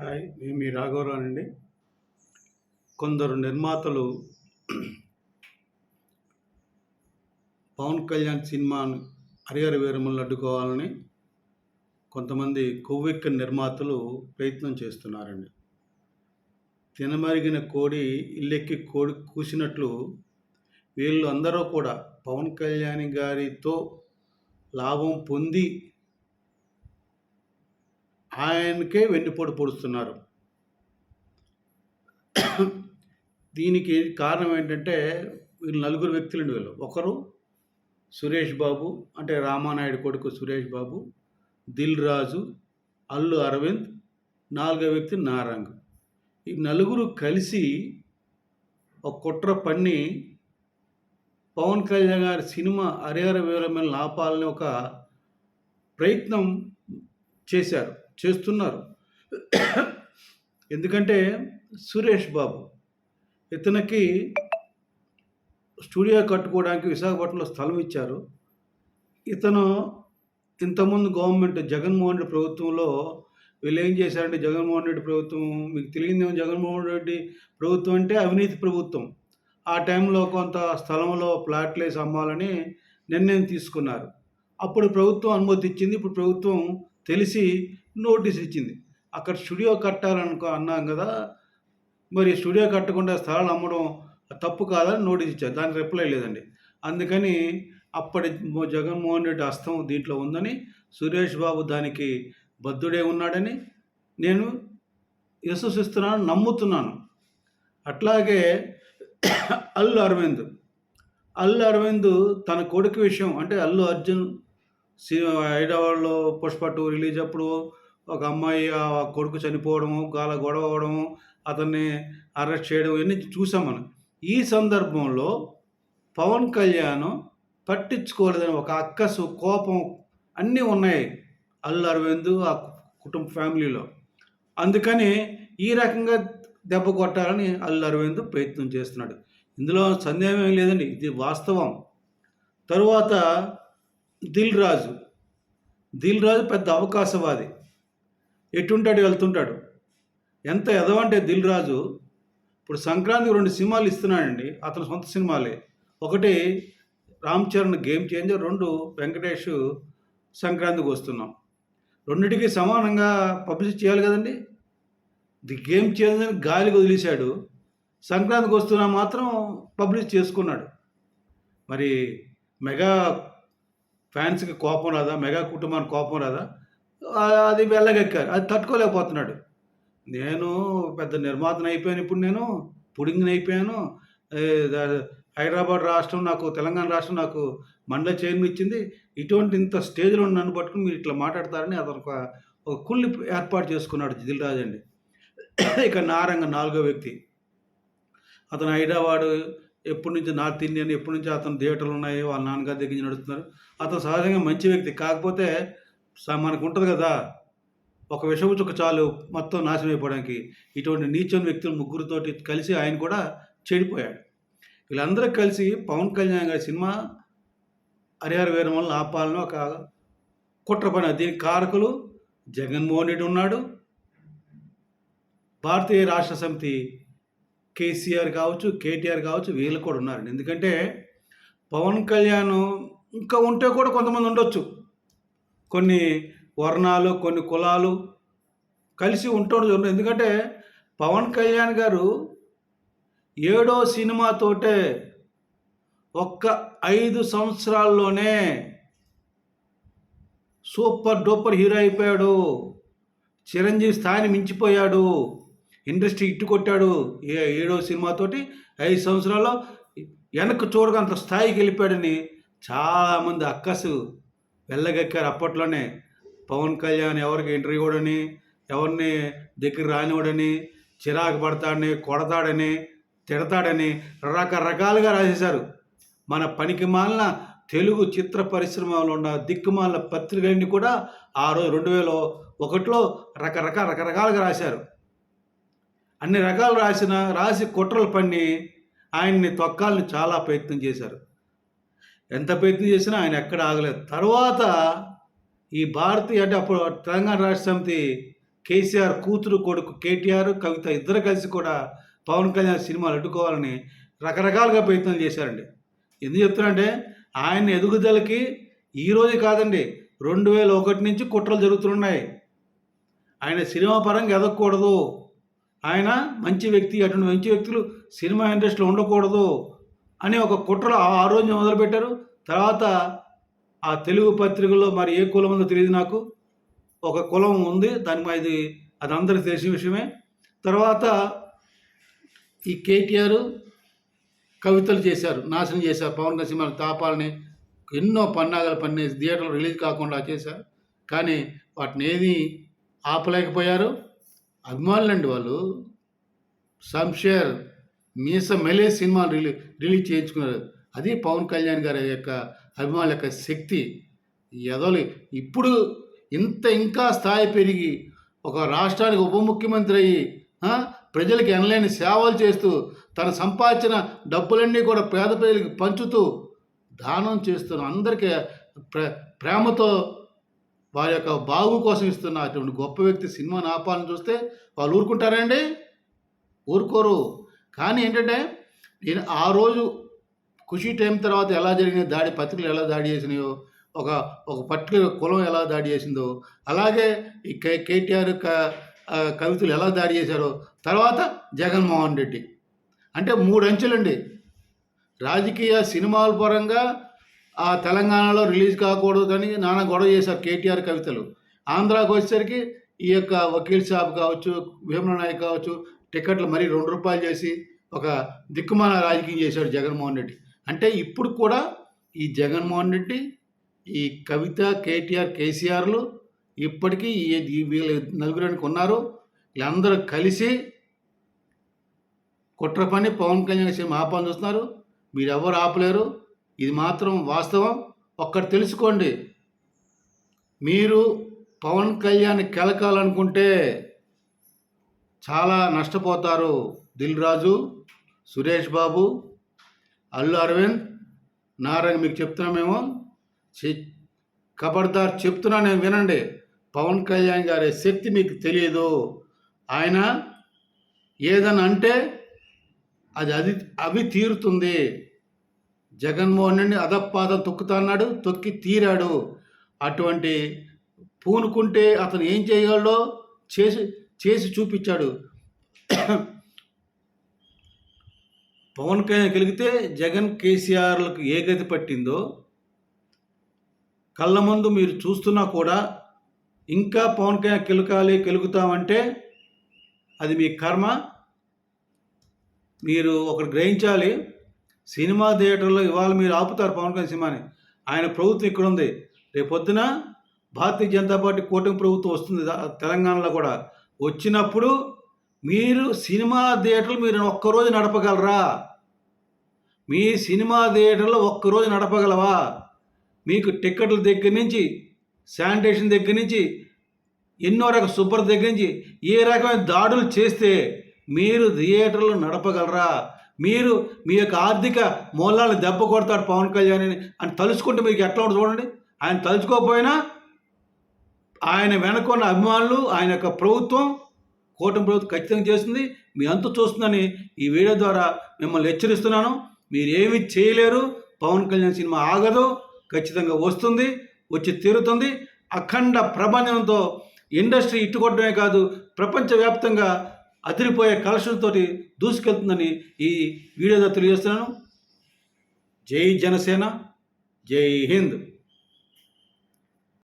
Hi నేను మీ రాఘవరావు అండి. కొందరు నిర్మాతలు పవన్ కళ్యాణ్ సినిమాను హరిహర వీరములను అడ్డుకోవాలని కొంతమంది కొవ్వెక్క నిర్మాతలు ప్రయత్నం చేస్తున్నారండి. తినమరిగిన కోడి ఇల్లెక్కి కోడి కూసినట్లు వీళ్ళు అందరూ కూడా పవన్ కళ్యాణ్ గారితో లాభం పొంది ఆయనకే వెన్నుపోటు పొడుస్తున్నారు. దీనికి కారణం ఏంటంటే వీళ్ళు నలుగురు వ్యక్తులండి వీళ్ళు. ఒకరు సురేష్ బాబు అంటే రామానాయుడు కొడుకు సురేష్ బాబు దిల్ రాజు అల్లు అరవింద్ నాలుగో వ్యక్తి నారాంగ్. ఈ నలుగురు కలిసి ఒక కుట్ర పన్ని పవన్ కళ్యాణ్ గారి సినిమా హరిహర వివరమైన లాపాలని ఒక ప్రయత్నం చేశారు. చేస్తున్నారు. ఎందుకంటే సురేష్ బాబు ఇతనికి స్టూడియో కట్టుకోవడానికి విశాఖపట్నంలో స్థలం ఇచ్చారు. ఇతను ఇంతకుముందు గవర్నమెంట్ జగన్మోహన్ రెడ్డి ప్రభుత్వంలో వీళ్ళు ఏం చేశారంటే జగన్మోహన్ రెడ్డి ప్రభుత్వం మీకు తెలియదేమో జగన్మోహన్ రెడ్డి ప్రభుత్వం అంటే అవినీతి ప్రభుత్వం. ఆ టైంలో కొంత స్థలంలో ప్లాట్లు వేసి అమ్మాలని నిర్ణయం తీసుకున్నారు. అప్పుడు ప్రభుత్వం అనుమతి ఇచ్చింది ఇప్పుడు ప్రభుత్వం తెలిసి నోటీస్ ఇచ్చింది. అక్కడ స్టూడియో కట్టాలనుకో అన్నాం కదా మరి స్టూడియో కట్టకుండా స్థలాలు అమ్మడం తప్పు కాదని నోటీస్ ఇచ్చారు. దానికి రిప్లై లేదండి. అందుకని అప్పటి జగన్మోహన్ రెడ్డి హస్తం దీంట్లో ఉందని సురేష్ బాబు దానికి బద్దుడే ఉన్నాడని నేను విశ్వసిస్తున్నాను నమ్ముతున్నాను. అట్లాగే అల్లు అరవింద్. అల్లు అరవింద్ తన కొడుకు విషయం అంటే అల్లు అర్జున్ హైదరాబాద్లో పుష్ప టూ రిలీజ్ అప్పుడు ఒక అమ్మాయి ఆ కొడుకు చనిపోవడము గాల గొడవ అవడము అతన్ని అరెస్ట్ చేయడం ఇవన్నీ చూసాం మనం. ఈ సందర్భంలో పవన్ కళ్యాణ్ పట్టించుకోలేదని ఒక అక్కసు కోపం అన్నీ ఉన్నాయి అల్లు అరవింద్ ఆ కుటుంబ ఫ్యామిలీలో. అందుకని ఈ రకంగా దెబ్బ కొట్టాలని అల్లు అరవింద్ ప్రయత్నం చేస్తున్నాడు. ఇందులో సందేహం ఏం లేదండి ఇది వాస్తవం. తరువాత దిల్ రాజు. దిల్ రాజు పెద్ద అవకాశవాది. ఎటుంటాడు వెళ్తుంటాడు. ఎంత ఎదవంటే దిల్ రాజు ఇప్పుడు సంక్రాంతికి రెండు సినిమాలు ఇస్తున్నాడండి అతని సొంత సినిమాలే. ఒకటి రామ్ చరణ్ గేమ్ చేంజర్ రెండు వెంకటేష్ సంక్రాంతికి వస్తున్నాం. రెండింటికి సమానంగా పబ్లిసిటీ చేయాలి కదండి? ది గేమ్ చేంజర్ గాలికి వదిలేశాడు. సంక్రాంతికి వస్తున్నా మాత్రం పబ్లిష్ చేసుకున్నాడు. మరి మెగా ఫ్యాన్స్కి కోపం రాదా? మెగా కుటుంబానికి కోపం రాదా? అది వెళ్ళగెక్కారు. అది తట్టుకోలేకపోతున్నాడు. నేను పెద్ద నిర్మాతను అయిపోయాను ఇప్పుడు నేను పుడింగ్ని అయిపోయాను. హైదరాబాద్ రాష్ట్రం నాకు తెలంగాణ రాష్ట్రం నాకు మండల చైర్మన్ ఇచ్చింది. ఇటువంటి ఇంత స్టేజ్లో నన్ను పట్టుకుని మీరు ఇట్లా మాట్లాడతారని అతను ఒక ఒక కుళ్ళి ఏర్పాటు చేసుకున్నాడు దిల్రాజ్ అండి. ఇక నారంగ నాలుగో వ్యక్తి. అతను హైదరాబాద్ ఎప్పటి నుంచి నార్త్ ఇండియన్ ఎప్పటి నుంచి అతను థియేటర్లు ఉన్నాయి వాళ్ళ నాన్నగారి దగ్గర నడుస్తున్నారు. అతను సహజంగా మంచి వ్యక్తి. కాకపోతే మనకు ఉంటుంది కదా ఒక విషపు చుక్క చాలు మొత్తం నాశనం అయిపోవడానికి. ఇటువంటి నీచని వ్యక్తులు ముగ్గురితోటి కలిసి ఆయన కూడా చెడిపోయాడు. వీళ్ళందరూ కలిసి పవన్ కళ్యాణ్ గారి సినిమా హరిహర వీరమల్ని ఆపాలని ఒక కుట్ర పని. దీనికి కారకులు జగన్మోహన్ రెడ్డి ఉన్నాడు. భారతీయ రాష్ట్ర సమితి కేసీఆర్ కావచ్చు కేటీఆర్ కావచ్చు వీళ్ళు కూడా ఉన్నారు ఎందుకంటే పవన్ కళ్యాణ్ ఇంకా ఉంటే కూడా కొంతమంది ఉండొచ్చు. కొన్ని వర్ణాలు కొన్ని కులాలు కలిసి ఉంటాడు ఎందుకంటే పవన్ కళ్యాణ్ గారు ఏడో సినిమాతోటే ఒక్క ఐదు సంవత్సరాల్లోనే సూపర్ డూపర్ హీరో అయిపోయాడు. చిరంజీవి స్థాయిని మించిపోయాడు. ఇండస్ట్రీ ఇట్టు కొట్టాడు ఏ ఏడో సినిమాతోటి ఐదు సంవత్సరాల్లో. వెనక్కి చూడగా అంత స్థాయికి వెళ్ళిపోయాడని చాలామంది అక్కసు వెళ్ళగక్కారు అప్పట్లోనే. పవన్ కళ్యాణ్ ఎవరికి ఇంటర్వ్యూ ఇవ్వడని ఎవరిని దగ్గర రానివ్వడని చిరాకు పడతాడని కొడతాడని తిడతాడని రకరకాలుగా రాసేశారు. మన పనికి మాలిన తెలుగు చిత్ర పరిశ్రమలో ఉన్న దిక్కుమాలిన పత్రికలన్నీ కూడా ఆ రోజు రెండు వేల ఒకటిలో రకరకాల రకరకాలుగా రాశారు. అన్ని రకాలు రాసిన రాసి కుట్రలు పన్ని ఆయన్ని తొక్కాలని చాలా ప్రయత్నం చేశారు. ఎంత ప్రయత్నం చేసినా ఆయన ఎక్కడ ఆగలేదు. తర్వాత ఈ భారతీయ అంటే అప్పుడు తెలంగాణ రాష్ట్ర సమితి కేసీఆర్ కూతురు కొడుకు కేటీఆర్ కవిత ఇద్దరు కలిసి కూడా పవన్ కళ్యాణ్ సినిమాలు అడ్డుకోవాలని రకరకాలుగా ప్రయత్నం చేశారండి. ఎందుకు చెప్తున్నానంటే ఆయన ఎదుగుదలకి ఈరోజు కాదండి రెండు వేల ఒకటి నుంచి కుట్రలు జరుగుతున్నాయి. ఆయన సినిమా పరంగా ఎదగకూడదు. ఆయన మంచి వ్యక్తి అటువంటి మంచి వ్యక్తులు సినిమా ఇండస్ట్రీలో ఉండకూడదు అని ఒక కుట్రలో ఆ రోజు మొదలుపెట్టారు. తర్వాత ఆ తెలుగు పత్రికల్లో మరి ఏ కులం ఉందో తెలియదు నాకు. ఒక కులం ఉంది దాని ఇది అది అందరికీ తెలిసిన విషయమే. తర్వాత ఈ కేటీఆర్ కవితలు చేశారు నాశనం చేశారు. పవన్ కళ్యాణ్ సినిమాలు తాపాలని ఎన్నో పన్నాగాలు పన్నేసి థియేటర్లు రిలీజ్ కాకుండా చేశారు. కానీ వాటిని ఏది ఆపలేకపోయారు. అభిమానులండి వాళ్ళు. సంషేర్ మీస మెలే సినిమాలు రిలీ రిలీజ్ చేయించుకున్నారు. అది పవన్ కళ్యాణ్ గారి యొక్క అభిమానుల యొక్క శక్తి. ఎదలు ఇప్పుడు ఇంత ఇంకా స్థాయి పెరిగి ఒక రాష్ట్రానికి ఉప ముఖ్యమంత్రి అయ్యి ప్రజలకు ఎనలేని సేవలు చేస్తూ తన సంపాదించిన డబ్బులన్నీ కూడా పేద ప్రజలకు పంచుతూ దానం చేస్తున్న అందరికీ ప్ర ప్రేమతో వారి యొక్క బాగు కోసం ఇస్తున్న అటువంటి గొప్ప వ్యక్తి సినిమా ఆపాలని చూస్తే వాళ్ళు ఊరుకుంటారండి? ఊరుకోరు. కానీ ఏంటంటే నేను ఆ రోజు ఖుషి టైం తర్వాత ఎలా జరిగిన దాడి పత్రికలు ఎలా దాడి చేసినాయో ఒక ఒక పర్టికులర్ కులం ఎలా దాడి చేసిందో అలాగే ఈ కే కేటీఆర్ క కవితలు ఎలా దాడి చేశారో తర్వాత జగన్మోహన్ రెడ్డి. అంటే మూడు అంచెలండి. రాజకీయ సినిమాల పరంగా ఆ తెలంగాణలో రిలీజ్ కాకూడదు అని నాన్న గొడవ చేశారు కేటీఆర్ కవితలు. ఆంధ్రాకి వచ్చేసరికి ఈ యొక్క వకీల్ సాబ్ కావచ్చు భీమల నాయక్ కావచ్చు టికెట్లు మరీ రెండు రూపాయలు చేసి ఒక దిక్కుమాల రాజకీయం చేశాడు జగన్మోహన్ రెడ్డి. అంటే ఇప్పుడు కూడా ఈ జగన్మోహన్ రెడ్డి ఈ కవిత కేటీఆర్ కేసీఆర్లు ఇప్పటికీ వీళ్ళ నలుగురానికి ఉన్నారు. వీళ్ళందరూ కలిసి కుట్ర పని పవన్ కళ్యాణ్ సినిమా ఆపాలని చూస్తున్నారు. మీరు ఎవరు ఆపలేరు. ఇది మాత్రం వాస్తవం. ఒక్కటి తెలుసుకోండి. మీరు పవన్ కళ్యాణ్ కెలకాలనుకుంటే చాలా నష్టపోతారు దిల్ రాజు సురేష్ బాబు అల్లు అరవింద్. నారాయణ మీకు చెప్తున్నా మేము. ఖబర్దార్ చెప్తున్నా నేను వినండి. పవన్ కళ్యాణ్ గారి శక్తి మీకు తెలియదు. ఆయన ఏదని అంటే అది అది అవి తీరుతుంది. జగన్మోహన్ రెడ్డి అదపాదం తొక్కుతాన్నాడు తొక్కి తీరాడు. అటువంటి పూనుకుంటే అతను ఏం చేయగలడో చేసి చేసి చూపించాడు. పవన్ కళ్యాణ్ కలిగితే జగన్ కేసీఆర్లకు ఏ గతి పట్టిందో కళ్ళ ముందు మీరు చూస్తున్నా కూడా ఇంకా పవన్ కళ్యాణ్ కెలుకాలి కెలుగుతామంటే అది మీ కర్మ. మీరు ఒకటి గ్రహించాలి. సినిమా థియేటర్లో ఇవాళ మీరు ఆపుతారు పవన్ కళ్యాణ్ సినిమాని. ఆయన ప్రభుత్వం ఇక్కడ ఉంది రేపొద్దున భారతీయ జనతా పార్టీ కూటమి ప్రభుత్వం వస్తుంది తెలంగాణలో కూడా. వచ్చినప్పుడు మీరు సినిమా థియేటర్లు మీరు ఒక్కరోజు నడపగలరా? మీ సినిమా థియేటర్లో ఒక్కరోజు నడపగలవా? మీకు టిక్కెట్ల దగ్గర నుంచి శానిటేషన్ దగ్గర నుంచి ఎన్నో రకాల శుభ్రత దగ్గర నుంచి ఏ రకమైన దాడులు చేస్తే మీరు థియేటర్లు నడపగలరా? మీరు మీ యొక్క ఆర్థిక మూలాలను దెబ్బ కొడతాడు పవన్ కళ్యాణ్ అని అని తలుచుకుంటే మీకు ఎట్లా ఉంటుంది చూడండి. ఆయన తలుచుకోకపోయినా ఆయన వెనుకున్న అభిమానులు ఆయన యొక్క ప్రభుత్వం కూటమి ప్రభుత్వం ఖచ్చితంగా చేస్తుంది. మీ అంతా చూస్తుందని ఈ వీడియో ద్వారా మిమ్మల్ని హెచ్చరిస్తున్నాను. మీరు ఏమి చేయలేరు. పవన్ కళ్యాణ్ సినిమా ఆగదు. ఖచ్చితంగా వస్తుంది. వచ్చి తీరుతుంది. అఖండ ప్రబంధంతో ఇండస్ట్రీ ఇట్టుకోవడమే కాదు ప్రపంచవ్యాప్తంగా అదిరిపోయే కలెక్షన్తో దూసుకెళ్తుందని ఈ వీడియోలో తెలియజేస్తున్నాను. జై జనసేన జై హింద్.